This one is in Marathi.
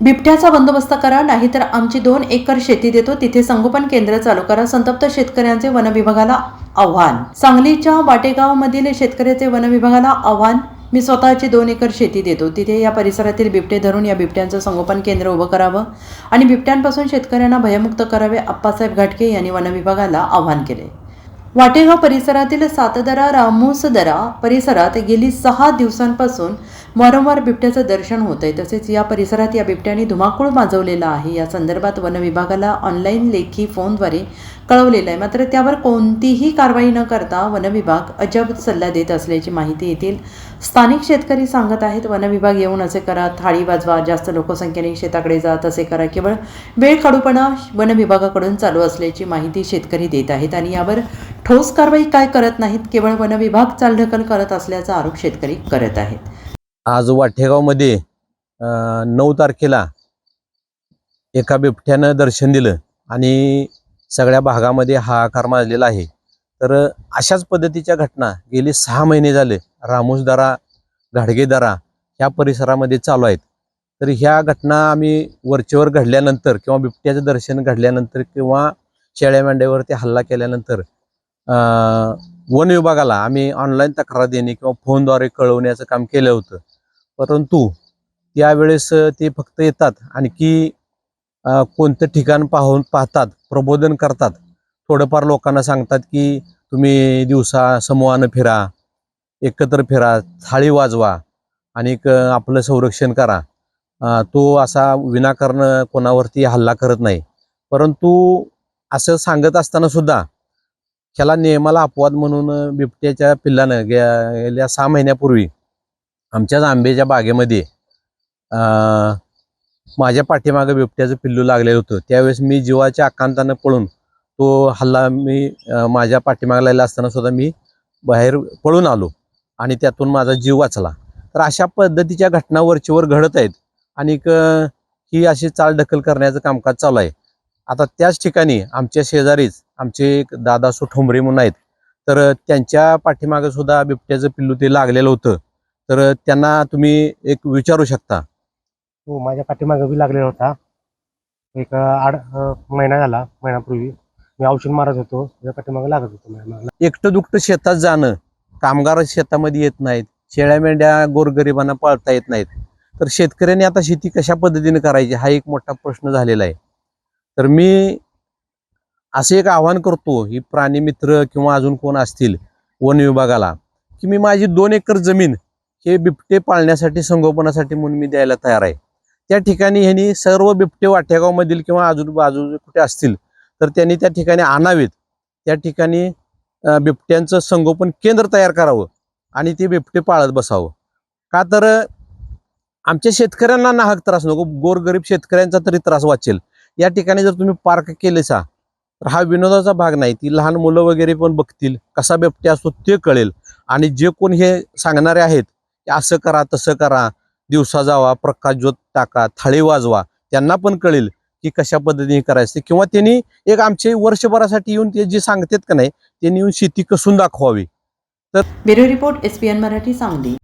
बिबट्याचा बंदोबस्त करा नाहीतर आमची दोन एकर शेती देतो तिथे संगोपन केंद्र चालू करा संतप्त शेतकऱ्यांचे वन विभागाला आव्हान. सांगलीच्या वाटेगावमधील शेतकऱ्याचे वन विभागाला आव्हान मी स्वतःची दोन एकर शेती देतो तिथे या परिसरातील बिबटे धरून या बिबट्यांचं संगोपन केंद्र उभं करावं आणि बिबट्यांपासून शेतकऱ्यांना भयमुक्त करावे अप्पासाहेब घाटके यांनी वन विभागाला आव्हान केले. वाटेगाव परिसरातील सातदरा रामोसदरा परिसरात गेली सहा दिवसांपासून वारंवार बिबट्याचं दर्शन होत आहे तसेच या परिसरात या बिबट्याने धुमाकूळ माजवलेला आहे. या संदर्भात वन विभागाला ऑनलाईन लेखी फोनद्वारे कळवलेलं आहे मात्र त्यावर कोणतीही कारवाई न करता वन विभाग अजब सल्ला देत असल्याची माहिती येथील स्थानिक शेतकरी सांगत आहेत. वन विभाग येऊन असे करा थाळी वाजवा जास्त लोकसंख्येने शेताकडे जा तसे करा. केवळ वेळ काढूपणा वन विभागाकडून चालू असल्याची माहिती शेतकरी देत आहेत आणि यावर ठोस कारवाई काय करत नाहीत केवळ वनविभाग चालढकल करत असल्याचा आरोप शेतकरी करत आहेत. आज वाठेगावमध्ये नऊ तारखेला एका बिबट्यानं दर्शन दिलं आणि सगळ्या भागामध्ये हाहाकार माजलेला आहे. तर अशाच पद्धतीच्या घटना गेली सहा महिने झाले. रामोसदारा घाडगेदरा ह्या परिसरामध्ये चालू आहेत. तर ह्या घटना आम्ही वरचेवर घडल्यानंतर किंवा बिबट्याचं दर्शन घडल्यानंतर किंवा शेळ्या मेंढ्यावरती हल्ला केल्यानंतर वन विभागाला आम्ही ऑनलाईन तक्रार देणे किंवा फोनद्वारे कळवण्याचं काम केलं होतं. परंतु त्यावेळेस ते फक्त येतात. आणखी कोणतं ठिकाण पाहून पाहतात प्रबोधन करतात. थोडंफार लोकांना सांगतात की तुम्ही दिवसा समूहानं फिरा एकत्र फिरा थाळी वाजवा आणि आपलं संरक्षण करा. तो असा विनाकारण कोणावरती हल्ला करत नाही. परंतु असं सांगत असताना सुद्धा ह्याला नियमाला अपवाद म्हणून बिबट्याच्या पिल्लानं गेल्या सहा महिन्यापूर्वी आमच्याच आंब्याच्या बागेमध्ये माझ्या पाठीमागं बिबट्याचं पिल्लू लागलेलं होतं. त्यावेळेस मी जीवाच्या आकांतानं पळून तो हल्ला मी माझ्या पाठीमागं लागला असताना सुद्धा मी बाहेर पळून आलो आणि त्यातून माझा जीव वाचला. तर अशा पद्धतीच्या घटना वरचीवर घडत आहेत आणि ही अशी चालढकल करण्याचं कामकाज चालू आहे. आता त्याच ठिकाणी आमच्या शेजारीच आमचे एक दादा ठोंबरे म्हणून आहेत. तर त्यांच्या पाठीमागं सुद्धा बिबट्याचं पिल्लू ते लागलेलं होतं. तर त्यांना तुम्ही एक विचारू शकता. हो माझ्या पाठीमागं बी लागलेला होता. एक आड महिना झाला महिन्यापूर्वी. मी औषध मारत होतो. त्याच्या पाठीमागं लागत होतो. एकटं दुकटं शेतात जाणं. कामगार शेतामध्ये येत नाहीत. शेळ्या मेंढ्या गोरगरिबांना पाळता येत नाहीत. तर शेतकऱ्यांनी आता शेती कशा पद्धतीने करायची? हा एक मोठा प्रश्न झालेला आहे. तर मी असे एक आवाहन करतो ही प्राणी मित्र किंवा अजून कोण असतील वन विभागाला की मी माझी दोन एकर जमीन हे बिबटे पाळण्यासाठी संगोपनासाठी म्हणून मी द्यायला तयार आहे. त्या ठिकाणी ह्यांनी सर्व बिबटे वाट्यागावमधील किंवा आजूबाजू कुठे असतील तर त्यांनी त्या ठिकाणी आणावेत. त्या ठिकाणी बिबट्यांचं संगोपन केंद्र तयार करावं आणि ते बिबटे पाळत बसावं. का तर आमच्या शेतकऱ्यांना नाहक त्रास नको गोरगरीब शेतकऱ्यांचा तरी त्रास वाचेल. या ठिकाणी जर तुम्ही पार्क केलेसा तर हा विनोदाचा भाग नाही. ती लहान मुलं वगैरे पण बघतील कसा बिबट्या असतो ते कळेल. आणि जे कोण हे सांगणारे आहेत की असं करा तसं करा दिवसा जावा प्रकाश ज्योत टाका थाळी वाजवा त्यांना पण कळेल की कशा पद्धतीने करायचं किंवा त्यांनी एक आमचे वर्षभरासाठी येऊन ते जे सांगतात का नाही त्यांनी येऊन शेती कसून दाखवावी. Bureau report S P N Marathi Sangli.